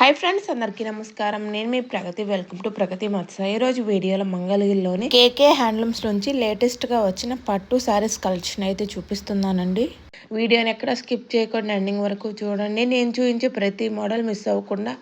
Hi friends అందరికీ నమస్కారం. నేను మీ ప్రగతి. వెల్కమ్ టు ప్రగతి మత్స ఈరోజు వీడియోలో మంగళగిరిలోని కేకే హ్యాండ్లూమ్స్ నుంచి లేటెస్ట్గా వచ్చిన పట్టు శారీస్ కలెక్షన్ అయితే చూపిస్తున్నానండి. వీడియోని ఎక్కడ స్కిప్ చేయకుండా ఎండింగ్ వరకు చూడండి. నేను చూపించే ప్రతి మోడల్ మిస్ అవ్వకుండా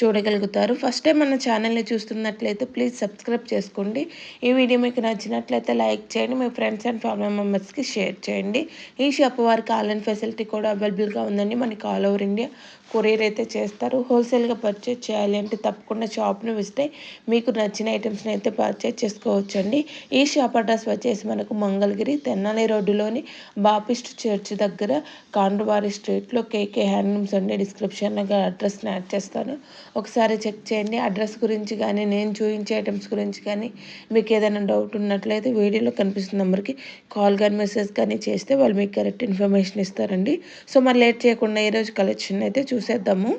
చూడగలుగుతారు. ఫస్ట్ టైం మన ఛానల్ని చూస్తున్నట్లయితే ప్లీజ్ సబ్స్క్రైబ్ చేసుకోండి. ఈ వీడియో మీకు నచ్చినట్లయితే లైక్ చేయండి. మీ ఫ్రెండ్స్ అండ్ ఫ్యామిలీ మెంబర్స్కి షేర్ చేయండి. ఈ షాప్ వారికి ఆన్లైన్ ఫెసిలిటీ కూడా అవైలబుల్గా ఉందండి. మనకి ఆల్ ఓవర్ ఇండియా కొరియర్ అయితే చేస్తారు. హోల్సేల్గా పర్చేజ్ చేయాలి అంటే తప్పకుండా షాప్ని విస్తే మీకు నచ్చిన ఐటమ్స్ని అయితే పర్చేజ్ చేసుకోవచ్చండి. ఈ షాప్ అడ్రస్ వచ్చేసి మనకు మంగళగిరి తెన్నాలి రోడ్డులోని బాపిస్ట్ చర్చ్ దగ్గర దగ్గర కాండ్రవారి స్ట్రీట్లో కేకే హ్యాండ్లూమ్స్ అండి. డిస్క్రిప్షన్గా అడ్రస్ని యాడ్ చేస్తాను. ఒకసారి చెక్ చేయండి. అడ్రస్ గురించి కానీ నేను చూపించే ఐటమ్స్ గురించి కానీ మీకు ఏదైనా డౌట్ ఉన్నట్లయితే వీడియోలో కనిపిస్తున్న నెంబర్కి కాల్ కానీ మెసేజ్ కానీ చేస్తే వాళ్ళు మీకు కరెక్ట్ ఇన్ఫర్మేషన్ ఇస్తారండి. సో మరి లేట్ చేయకుండా ఈరోజు కలెక్షన్ అయితే చూసేద్దాము.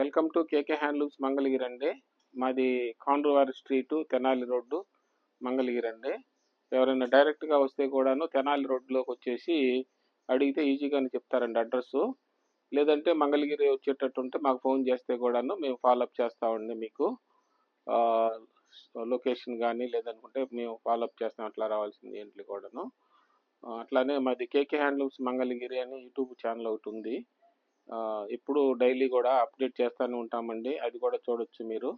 Welcome to KK handlooms Mangalagiri అండి. మాది కాండ్రువారి స్ట్రీటు తెనాలి రోడ్డు మంగళగిరి అండి ఎవరైనా డైరెక్ట్గా వస్తే కూడాను తెనాలి రోడ్లోకి వచ్చేసి అడిగితే ఈజీగానే చెప్తారండి అడ్రస్సు. లేదంటే మంగళగిరి వచ్చేటట్టు ఉంటే మాకు ఫోన్ చేస్తే కూడాను మేము ఫాలోఅప్ చేస్తామండి మీకు. లొకేషన్ కానీ లేదనుకుంటే మేము ఫాలోఅప్ చేస్తాం అట్లా రావాల్సింది ఏంటి కూడాను. అట్లానే మాది కేకే హ్యాండ్లూమ్స్ మంగళగిరి అని యూట్యూబ్ ఛానల్ ఒకటి ఉంది. ఇప్పుడు డైలీ కూడా అప్డేట్ చేస్తూనే ఉంటామండి. అది కూడా చూడొచ్చు మీరు.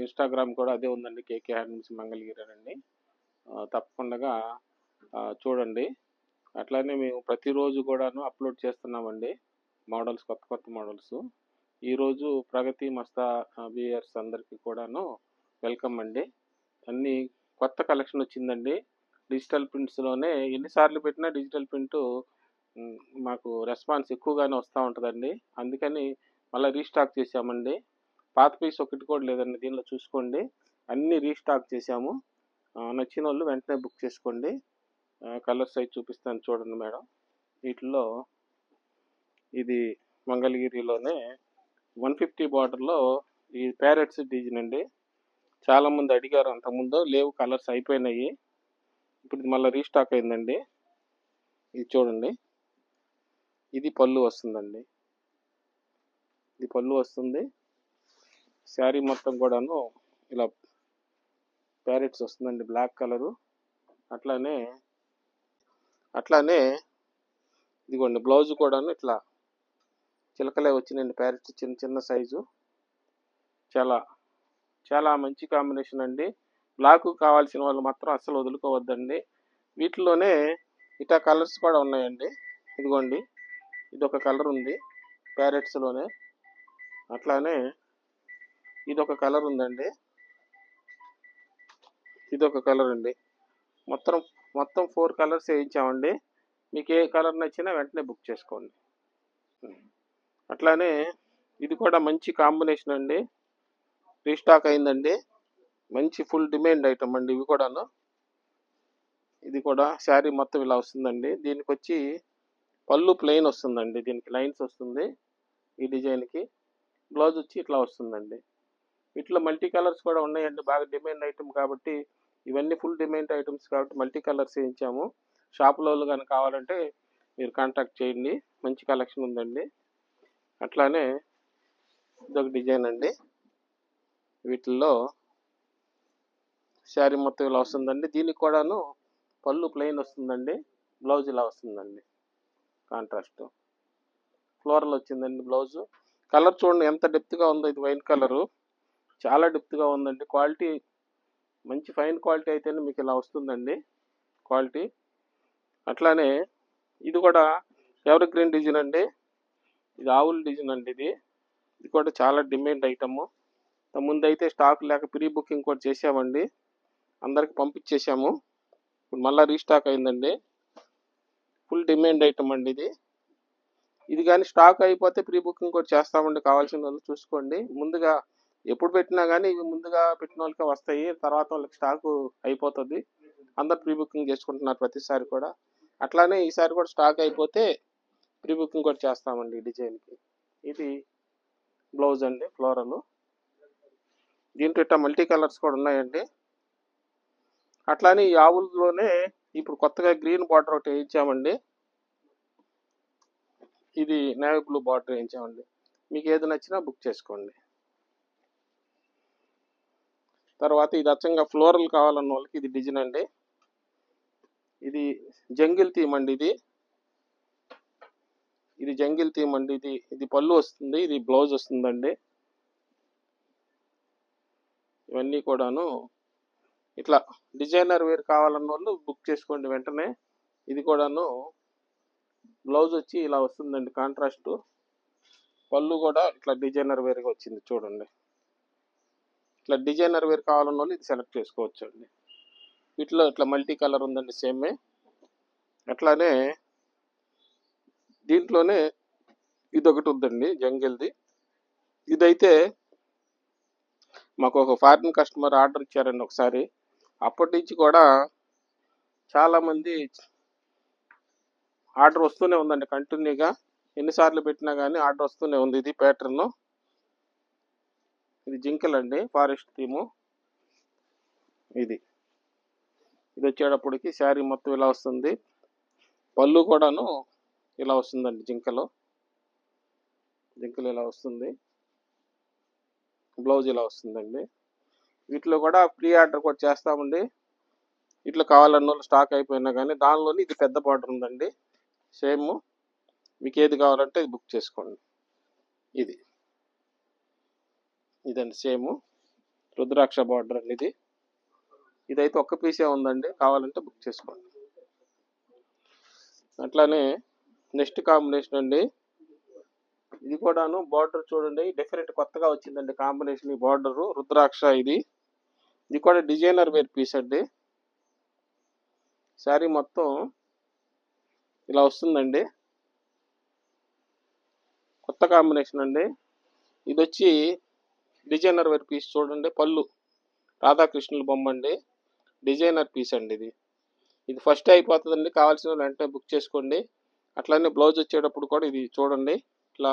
ఇన్స్టాగ్రామ్ కూడా అదే ఉందండి. కేకే హ్యాండ్స్ మంగళగిరి అండి తప్పకుండా చూడండి. అట్లానే మేము ప్రతిరోజు కూడాను అప్లోడ్ చేస్తున్నామండి. మోడల్స్ కొత్త కొత్త మోడల్స్. ఈరోజు ప్రగతి మస్తా బియర్స్ అందరికీ కూడాను వెల్కమ్ అండి. అన్నీ కొత్త కలెక్షన్ వచ్చిందండి. డిజిటల్ ప్రింట్స్లోనే ఎన్నిసార్లు పెట్టినా డిజిటల్ ప్రింట్ మాకు రెస్పాన్స్ ఎక్కువగానే వస్తూ ఉంటుందండి. అందుకని మళ్ళీ రీస్టాక్ చేసామండి పాత పీస్ ఒకటి కూడా లేదండి దీనిలో చూసుకోండి. అన్ని రీస్టాక్ చేసాము నచ్చిన వాళ్ళు వెంటనే బుక్ చేసుకోండి. కలర్స్ అయితే చూపిస్తాను చూడండి మేడం. వీటిలో ఇది మంగళగిరిలోనే వన్ ఫిఫ్టీ బార్డర్లో ఈ ప్యారెట్స్ డిజైన్ అండి. చాలామంది అడిగారు అంతకుముందు లేవు కలర్స్ అయిపోయినాయి. ఇప్పుడు ఇది మళ్ళీ రీస్టాక్ అయిందండి. ఇది చూడండి. ఇది పళ్ళు వస్తుందండి. ఇది పళ్ళు వస్తుంది. శారీ మొత్తం కూడాను ఇలా ప్యారెట్స్ వస్తుందండి బ్లాక్ కలరు. అట్లానే అట్లానే ఇదిగోండి బ్లౌజ్ కూడాను ఇట్లా చిలకలే వచ్చినాయండి ప్యారెట్స్ చిన్న చిన్న సైజు. చాలా చాలా మంచి కాంబినేషన్ అండి. బ్లాక్ కావాల్సిన వాళ్ళు మాత్రం అస్సలు వదులుకోవద్దండి. వీటిలోనే ఇటా కలర్స్ కూడా ఉన్నాయండి. ఇదిగోండి ఇది ఒక కలర్ ఉంది ప్యారెట్స్లోనే. అట్లానే ఇది ఒక కలర్ ఉందండి. ఇది ఒక కలర్ అండి. మొత్తం మొత్తం ఫోర్ కలర్స్ వేయించామండి. మీకు ఏ కలర్ నచ్చినా వెంటనే బుక్ చేసుకోండి. అట్లానే ఇది కూడా మంచి కాంబినేషన్ అండి. రీస్టాక్ అయిందండి. మంచి ఫుల్ డిమాండ్ ఐటమ్ అండి ఇవి కూడాను. ఇది కూడా శారీ మొత్తం ఇలా వస్తుందండి. దీనికి వచ్చి పళ్ళు ప్లెయిన్ వస్తుందండి. దీనికి లైన్స్ వస్తుంది ఈ డిజైన్కి. బ్లౌజ్ వచ్చి ఇట్లా వస్తుందండి. వీటిలో మల్టీ కలర్స్ కూడా ఉన్నాయండి. బాగా డిమాండ్ ఐటమ్ కాబట్టి ఇవన్నీ ఫుల్ డిమాండ్ ఐటమ్స్ కాబట్టి మల్టీ కలర్స్ వేయించాము. షాపులో కానీ కావాలంటే మీరు కాంటాక్ట్ చేయండి. మంచి కలెక్షన్ ఉందండి. అట్లానే ఇదొక డిజైన్ అండి. వీటిల్లో శారీ మొత్తం ఇలా వస్తుందండి. దీనికి కూడాను పళ్ళు ప్లెయిన్ వస్తుందండి. బ్లౌజ్ ఇలా వస్తుందండి. కాంట్రాస్ట్. ఫ్లోరల్ వచ్చిందండి బ్లౌజు. కలర్ చూడండి ఎంత డెప్త్గా ఉందో ఇది వైన్ కలరు. చాలా డెప్త్గా ఉందండి. క్వాలిటీ మంచి ఫైన్ క్వాలిటీ అయితేనే మీకు ఇలా వస్తుందండి క్వాలిటీ. అట్లానే ఇది కూడా ఎవర్ గ్రీన్ డిజైన్ అండి? ఇది ఆవుల డిజైన్ అండి ఇది. ఇది కూడా చాలా డిమాండ్ ఐటమ్. ముందు అయితే స్టాక్ లేక ప్రీ బుకింగ్ కూడా చేసామండి అందరికి పంపించేసాము ఇప్పుడు మళ్ళీ రీస్టాక్ అయిందండి. ఫుల్ డిమాండ్ ఐటమ్ అండి ఇది. ఇది కానీ స్టాక్ అయిపోతే ప్రీ బుకింగ్ కూడా చేస్తామండి. కావాల్సిన వాళ్ళు చూసుకోండి. ముందుగా ఎప్పుడు పెట్టినా కానీ ఇవి ముందుగా పెట్టిన వాళ్ళకే వస్తాయి తర్వాత వాళ్ళకి స్టాకు అయిపోతుంది. అందరు ప్రీ బుకింగ్ చేసుకుంటున్నారు ప్రతిసారి కూడా. అట్లానే ఈసారి కూడా స్టాక్ అయిపోతే ప్రీ బుకింగ్ కూడా చేస్తామండి డిజైన్కి. ఇది బ్లౌజ్ అండి ఫ్లోరల్. దీంట్లో ఇట్లా మల్టీ కలర్స్ కూడా ఉన్నాయండి. అట్లానే ఈ ఆవులలోనే ఇప్పుడు కొత్తగా గ్రీన్ బార్డర్ ఒకటి వేయించామండి. ఇది నేవీ బ్లూ బార్డర్ వేయించామండి. మీకు ఏది నచ్చినా బుక్ చేసుకోండి. తర్వాత ఇది అచ్చంగా ఫ్లోరల్ కావాలన్న వాళ్ళకి ఇది డిజైన్ అండి. ఇది జంగిల్ థీమ్ అండి ఇది. ఇది జంగిల్ థీమ్ అండి ఇది. ఇది పళ్ళు వస్తుంది ఇది బ్లౌజ్ వస్తుందండి. ఇవన్నీ కూడాను ఇట్లా డిజైనర్ వేర్ కావాలన్న వాళ్ళు బుక్ చేసుకోండి వెంటనే. ఇది కూడాను బ్లౌజ్ వచ్చి ఇలా వస్తుందండి కాంట్రాస్ట్. పళ్ళు కూడా ఇట్లా డిజైనర్ వేర్గా వచ్చింది చూడండి. ఇట్లా డిజైనర్ వేర్ కావాలన్న వాళ్ళు ఇది సెలెక్ట్ చేసుకోవచ్చు అండి వీటిలో ఇట్లా మల్టీ కలర్ ఉందండి సేమే. అట్లానే దీంట్లోనే ఇది ఒకటి ఉందండి జంగిల్ది. ఇదైతే మాకు ఒక ఫారిన్ కస్టమర్ ఆర్డర్ ఇచ్చారండి ఒకసారి. అప్పటి నుంచి కూడా చాలామంది ఆర్డర్ వస్తూనే ఉందండి కంటిన్యూగా. ఎన్నిసార్లు పెట్టినా కానీ ఆర్డర్ వస్తూనే ఉంది. ఇది ప్యాటర్న్. ఇది జింకలండి ఫారెస్ట్ థీము. ఇది. ఇది వచ్చేటప్పటికి శారీ మొత్తం ఇలా వస్తుంది. పళ్ళు కూడాను ఇలా వస్తుందండి జింకలో. జింకలు ఇలా వస్తుంది. బ్లౌజ్ ఇలా వస్తుందండి. వీటిలో కూడా ప్రీ ఆర్డర్ కూడా చేస్తామండి. ఇట్లా కావాలన్న వాళ్ళు స్టాక్ అయిపోయినా కానీ దానిలోనే ఇది పెద్ద బార్డర్ ఉందండి. సేమ్ మీకు ఏది కావాలంటే ఇది బుక్ చేసుకోండి. ఇది. ఇదండి సేమ్. రుద్రాక్ష బార్డర్ అండి ఇది. ఇదైతే ఒక్క పీసే ఉందండి. కావాలంటే బుక్ చేసుకోండి. అట్లానే నెక్స్ట్ కాంబినేషన్ అండి. ఇది కూడాను బార్డర్ చూడండి. డిఫరెంట్ కొత్తగా వచ్చిందండి కాంబినేషన్ ఈ బార్డరు రుద్రాక్ష ఇది. ఇది కూడా డిజైనర్ వేర్ పీస్ అండి. శారీ మొత్తం ఇలా వస్తుందండి. కొత్త కాంబినేషన్ అండి. ఇది వచ్చి డిజైనర్ వేర్ పీస్ చూడండి పళ్ళు. రాధాకృష్ణుల బొమ్మ అండి. డిజైనర్ పీస్ అండి ఇది. ఇది ఫస్ట్ అయిపోతుందండి కావాల్సిన వాళ్ళు వెంటనే బుక్ చేసుకోండి. అట్లానే బ్లౌజ్ వచ్చేటప్పుడు కూడా ఇది చూడండి. ఇట్లా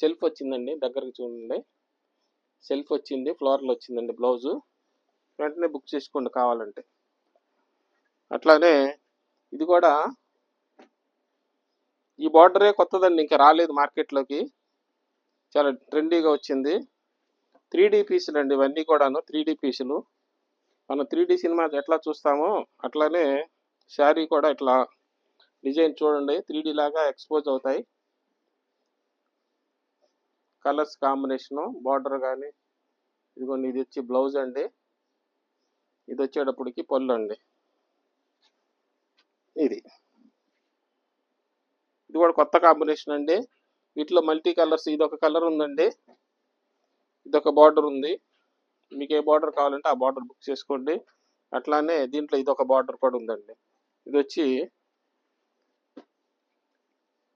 సెల్ఫ్ వచ్చిందండి దగ్గరకు చూడండి. సెల్ఫ్ వచ్చింది ఫ్లోర్లో వచ్చిందండి బ్లౌజు. వెంటనే బుక్ చేసుకోండి కావాలంటే. అట్లానే ఇది కూడా ఈ బార్డరే కొత్తదండి ఇంకా రాలేదు మార్కెట్లోకి. చాలా ట్రెండీగా వచ్చింది. త్రీ డీ పీసులు అండి ఇవన్నీ కూడాను త్రీ డీ పీసులు. మనం త్రీ డీ సినిమా ఎట్లా చూస్తామో అట్లానే శారీ కూడా ఇట్లా డిజైన్ చూడండి త్రీ లాగా ఎక్స్పోజ్ అవుతాయి. కలర్స్ కాంబినేషను బార్డర్ కానీ ఇదిగోండి ఇది వచ్చి బ్లౌజ్ అండి. ఇది వచ్చేటప్పటికి పళ్ళు అండి. ఇది. ఇది కూడా కొత్త కాంబినేషన్ అండి. వీటిలో మల్టీ కలర్స్ ఇది ఒక కలర్ ఉందండి. ఇది ఒక బార్డర్ ఉంది. మీకు ఏ బార్డర్ కావాలంటే ఆ బార్డర్ బుక్ చేసుకోండి. అట్లానే దీంట్లో ఇది ఒక బార్డర్ కూడా ఉందండి. ఇది వచ్చి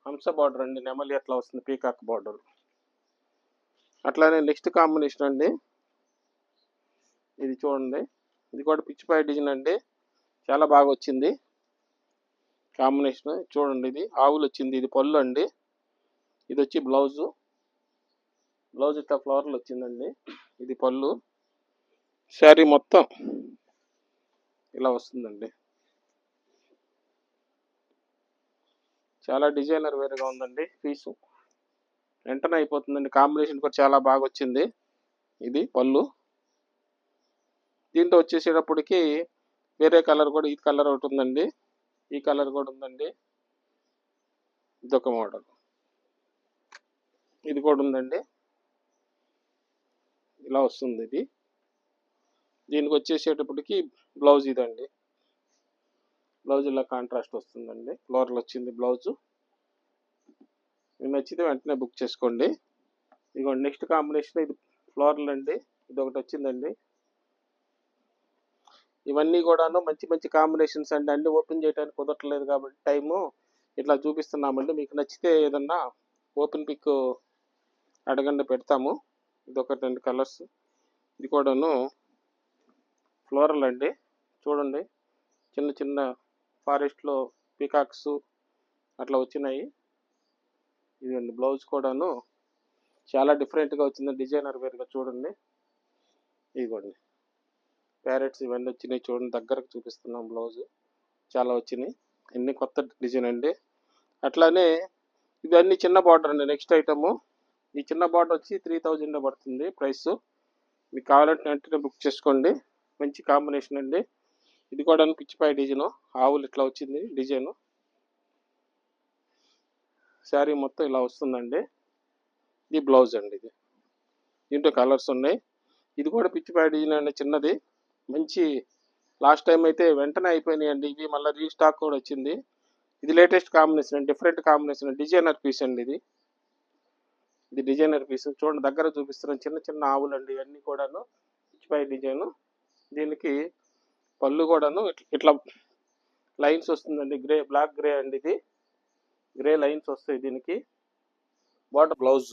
హంస బార్డర్ అండి. నెమలి అట్లా వస్తుంది. పీకాక్ బార్డర్ అట్లానే నెక్స్ట్ కాంబినేషన్ అండి. ఇది చూడండి. ఇది కూడా పిచ్చిపాయ డిజైన్ అండి. చాలా బాగా వచ్చింది. కాంబినేషన్ చూడండి. ఇది ఆవులు వచ్చింది ఇది పళ్ళు అండి. ఇది వచ్చి బ్లౌజు బ్లౌజ్ ఇట్లా ఫ్లవర్లు వచ్చిందండి. ఇది పళ్ళు. శారీ మొత్తం. ఇలా వస్తుందండి. చాలా డిజైనర్ వేరుగా ఉందండి పీసు. వెంటనే అయిపోతుందండి. కాంబినేషన్ కూడా చాలా బాగా వచ్చింది. ఇది పళ్ళు. దీంట్లో వచ్చేసేటప్పటికి వేరే కలర్ కూడా ఈ కలర్ ఒకటి ఉందండి. ఈ కలర్ కూడా ఉందండి. ఇదొక మోడల్. ఇది కూడా ఉందండి. ఇలా వస్తుంది ఇది. దీనికి వచ్చేసేటప్పటికి బ్లౌజ్ ఇదండి. బ్లౌజ్ ఇలా కాంట్రాస్ట్ వస్తుందండి. ఫ్లోర్లు వచ్చింది బ్లౌజు. మీకు నచ్చితే వెంటనే బుక్ చేసుకోండి. ఇదిగోండి నెక్స్ట్ కాంబినేషన్ ఇది ఫ్లోరల్ అండి. ఇది ఒకటి వచ్చిందండి. ఇవన్నీ కూడాను మంచి మంచి కాంబినేషన్స్ అండి. అన్ని ఓపెన్ చేయడానికి కుదరట్లేదు కాబట్టి టైము ఇట్లా చూపిస్తున్నామండి. మీకు నచ్చితే ఏదన్నా ఓపెన్ పిక్ అడగండి పెడతాము. ఇది ఒక రెండు కలర్స్. ఇది కూడాను ఫ్లోరల్ అండి. చూడండి. చిన్న చిన్న ఫారెస్ట్లో పీకాక్స్ అట్లా వచ్చినాయి. ఇదండి బ్లౌజ్ కూడాను చాలా డిఫరెంట్గా వచ్చింది. డిజైనర్ వేరుగా చూడండి. ఇదిగోండి. ప్యారెట్స్ ఇవన్నీ వచ్చినాయి చూడండి. దగ్గరకు చూపిస్తున్నాం బ్లౌజ్. చాలా వచ్చినాయి. ఇన్ని కొత్త డిజైన్ అండి. అట్లానే ఇవన్నీ చిన్న బార్డర్ అండి. నెక్స్ట్ ఐటము ఈ చిన్న బాటిల్ వచ్చి త్రీ థౌజండ్ పడుతుంది ప్రైస్. మీకు కావాలంటే వెంటనే బుక్ చేసుకోండి. మంచి కాంబినేషన్ అండి. ఇది కూడా పిచ్చిపాయ డిజైన్. ఆవులు ఇట్లా వచ్చింది డిజైన్. శారీ మొత్తం ఇలా వస్తుందండి. ఇది బ్లౌజ్ అండి ఇది. దీంట్లో కలర్స్ ఉన్నాయి. ఇది కూడా పిచ్చిపాయ డిజైన్ అండి చిన్నది. మంచి లాస్ట్ టైం అయితే వెంటనే అయిపోయినాయండి. ఇవి మళ్ళీ రీస్టాక్ కూడా వచ్చింది. ఇది latest combination different combination designer piece అండి ఇది. ఇది డిజైనర్ పీస్. చూడండి దగ్గర చూపిస్తున్నాం చిన్న చిన్న ఆవులు అండి ఇవన్నీ కూడాను పిచ్చిపై డిజైన్. దీనికి పళ్ళు కూడాను ఇట్లా లైన్స్ వస్తుందండి. గ్రే బ్లాక్ గ్రే అండి ఇది. గ్రే లైన్స్ వస్తాయి దీనికి. Barter blouse.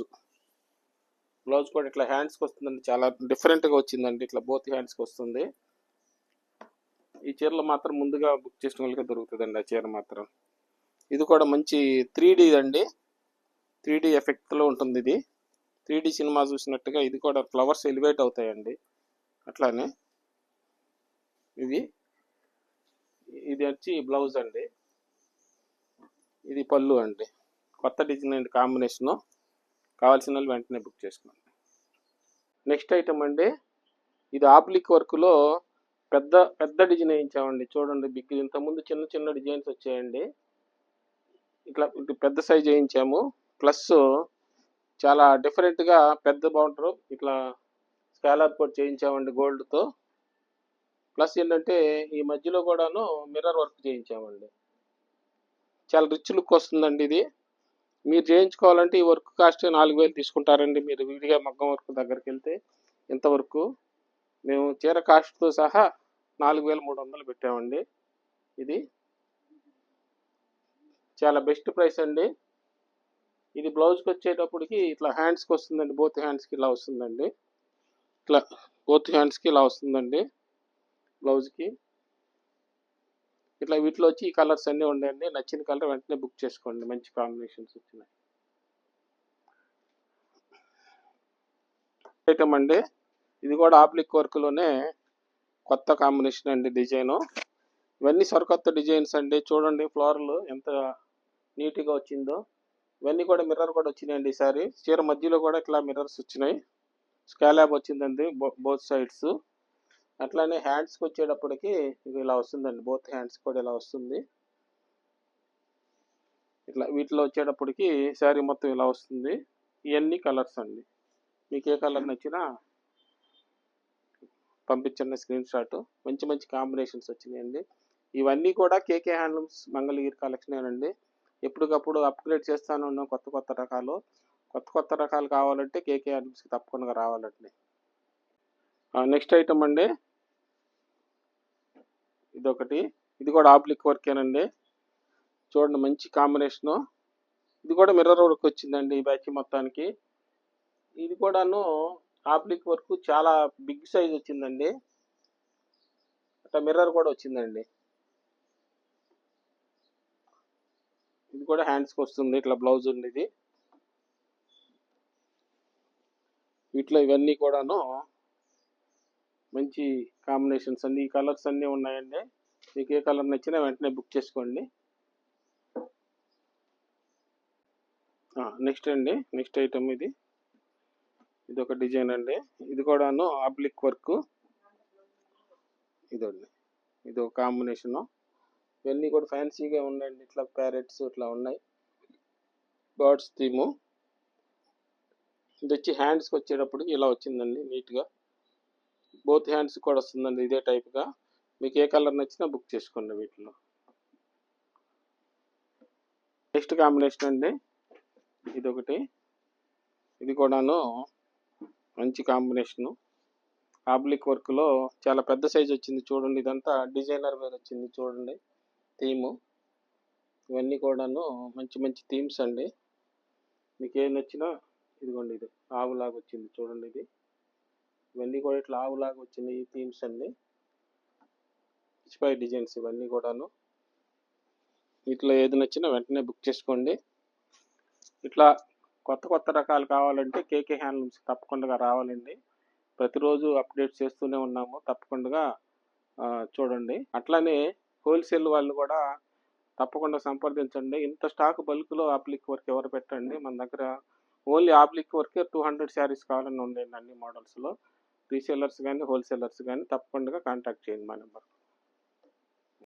బ్లౌజ్ కూడా ఇట్లా హ్యాండ్స్కి వస్తుందండి. చాలా డిఫరెంట్గా వచ్చిందండి. ఇట్లా బోత్ హ్యాండ్స్కి వస్తుంది. ఈ చీరలు మాత్రం ముందుగా బుక్ చేసిన వాళ్ళకి దొరుకుతుందండి ఆ చీర మాత్రం. ఇది కూడా మంచి త్రీ అండి త్రీ డీ ఎఫెక్ట్లో ఉంటుంది ఇది. త్రీ డీ సినిమా చూసినట్టుగా ఇది కూడా ఫ్లవర్స్ ఎలివేట్ అవుతాయండి. అట్లానే ఇది ఇది వచ్చి బ్లౌజ్ అండి. ఇది పళ్ళు అండి. కొత్త డిజైన్ అండ్ కాంబినేషను. కావాల్సిన వెంటనే బుక్ చేసుకోండి. నెక్స్ట్ ఐటమ్ అండి ఇది ఆప్లిక్ వర్క్లో పెద్ద పెద్ద డిజైన్ వేయించామండి. చూడండి బిగ్ ఇంతకుముందు చిన్న చిన్న డిజైన్స్ వచ్చాయండి. ఇట్లా ఇటు పెద్ద సైజ్ వేయించాము. ప్లస్ చాలా డిఫరెంట్గా పెద్ద బౌండర్ ఇట్లా స్కాలప్ చేయించామండి గోల్డ్తో. ప్లస్ ఏంటంటే ఈ మధ్యలో కూడాను మిర్రర్ వర్క్ చేయించామండి. చాలా రిచ్ లుక్ వస్తుందండి ఇది. మీరు చేయించుకోవాలంటే ఈ వర్క్ కాస్ట్ నాలుగు వేలు తీసుకుంటారండి మీరు విడిగా మగ్గం వర్క్ దగ్గరికి వెళ్తే ఇంతవరకు మేము చీర కాస్ట్తో సహా నాలుగు వేల మూడు వందలు పెట్టామండి ఇది. చాలా బెస్ట్ ప్రైస్ అండి. ఇది బ్లౌజ్కి వచ్చేటప్పటికి ఇట్లా హ్యాండ్స్కి వస్తుందండి. బోత్ హ్యాండ్స్కి ఇలా వస్తుందండి. ఇట్లా బోత్ హ్యాండ్స్కి ఇలా వస్తుందండి. బ్లౌజ్కి ఇట్లా వీటిలో వచ్చి ఈ కలర్స్ అన్నీ ఉన్నాయండి నచ్చిన కలర్ వెంటనే బుక్ చేసుకోండి. మంచి కాంబినేషన్స్ వచ్చినాయి. ఐటమ్ అండి. ఇది కూడా ఆప్లిక్ వర్క్లోనే కొత్త కాంబినేషన్ అండి డిజైను ఇవన్నీ సరికొత్త డిజైన్స్ అండి. చూడండి ఫ్లోర్లు ఎంత నీట్గా వచ్చిందో. ఇవన్నీ కూడా మిర్రర్ కూడా వచ్చినాయండి ఈసారి చీర మధ్యలో కూడా ఇట్లా మిర్రర్స్ వచ్చినాయి. స్కాలాబ్ వచ్చిందండి బోత్ సైడ్స్ అట్లానే హ్యాండ్స్కి వచ్చేటప్పటికి ఇలా వస్తుందండి. బోత్ హ్యాండ్స్ కూడా ఇలా వస్తుంది. ఇట్లా వీటిలో వచ్చేటప్పటికి శారీ మొత్తం ఇలా వస్తుంది. ఇవన్నీ కలర్స్ అండి. మీకు ఏ కలర్ నచ్చినా పంపించండి స్క్రీన్ షాట్ మంచి మంచి కాంబినేషన్స్ వచ్చినాయండి. ఇవన్నీ కూడా కేకే హ్యాండ్లూమ్స్ మంగళగిరి కలెక్షన్ అండి ఎప్పటికప్పుడు అప్గ్రేడ్ చేస్తాను ఉన్నాం కొత్త కొత్త రకాలు. కొత్త కొత్త రకాలు కావాలంటే కేకే హ్యాండ్లూమ్స్కి తప్పకుండా రావాలండి. నెక్స్ట్ ఐటమ్ అండి. ఇదొకటి. ఇది కూడా ఆబ్లిక్ వర్కేనండి చూడండి మంచి కాంబినేషను ఇది కూడా మిర్రర్ వర్క్ వచ్చిందండి ఈ బ్యాచ్ మొత్తానికి. ఇది కూడాను ఆబ్లిక్ వర్క్ చాలా బిగ్ సైజ్ వచ్చిందండి. అట్లా మిర్రర్ కూడా వచ్చిందండి. ఇది కూడా హ్యాండ్స్కి వస్తుంది. ఇట్లా బ్లౌజ్ ఉంది ఇది వీటిలో ఇవన్నీ కూడాను మంచి కాంబినేషన్స్ అన్ని ఈ కలర్స్ అన్నీ ఉన్నాయండి. మీకు ఏ కలర్ నచ్చినా వెంటనే బుక్ చేసుకోండి. నెక్స్ట్ అండి. నెక్స్ట్ ఐటమ్ ఇది. ఇది ఒక డిజైన్ అండి. ఇది కూడాను అబ్లిక్ వర్క్ ఇదండి. ఇది ఒక కాంబినేషను ఇవన్నీ కూడా ఫ్యాన్సీగా ఉండండి. ఇట్లా ప్యారెట్స్ ఇట్లా ఉన్నాయి. బర్డ్స్ థీము ఇది వచ్చి హ్యాండ్స్కి వచ్చేటప్పుడు ఇలా వచ్చిందండి నీట్గా బోత్ హ్యాండ్స్ కూడా వస్తుందండి ఇదే టైప్గా మీకు ఏ కలర్ నచ్చినా బుక్ చేసుకోండి వీటిలో. నెక్స్ట్ కాంబినేషన్ అండి. ఇది ఒకటి ఇది కూడాను మంచి కాంబినేషను ఆబ్లిక్ వర్క్లో చాలా పెద్ద సైజ్ వచ్చింది చూడండి. ఇదంతా డిజైనర్ వేర్ వచ్చింది చూడండి. థీము. ఇవన్నీ కూడాను మంచి మంచి థీమ్స్ అండి. మీకు ఏం నచ్చినా ఇదిగోండి ఇది ఆవులాగా వచ్చింది చూడండి ఇది. ఇవన్నీ కూడా ఇట్లా ఆవులాగా వచ్చింది ఈ థీమ్స్ అండి. స్పై డిజైన్స్ ఇవన్నీ కూడాను. ఇట్లా ఏది నచ్చినా వెంటనే బుక్ చేసుకోండి. ఇట్లా కొత్త కొత్త రకాలు కావాలంటే కేకే హ్యాండ్లూమ్స్ తప్పకుండా రావాలండి. ప్రతిరోజు అప్డేట్ చేస్తూనే ఉన్నాము తప్పకుండా చూడండి. అట్లానే హోల్సేల్ వాళ్ళు కూడా తప్పకుండా సంప్రదించండి. ఇంత స్టాక్ బల్క్లో ఆప్లిక్ వర్క్ ఎవరు పెట్టండి? మన దగ్గర ఓన్లీ ఆప్లిక్ వర్కే టూ హండ్రెడ్ శారీస్ కావాలని ఉండండి అన్ని మోడల్స్లో. రీసేలర్స్ కానీ హోల్సేలర్స్ కానీ తప్పకుండా కాంటాక్ట్ చేయండి మా నెంబర్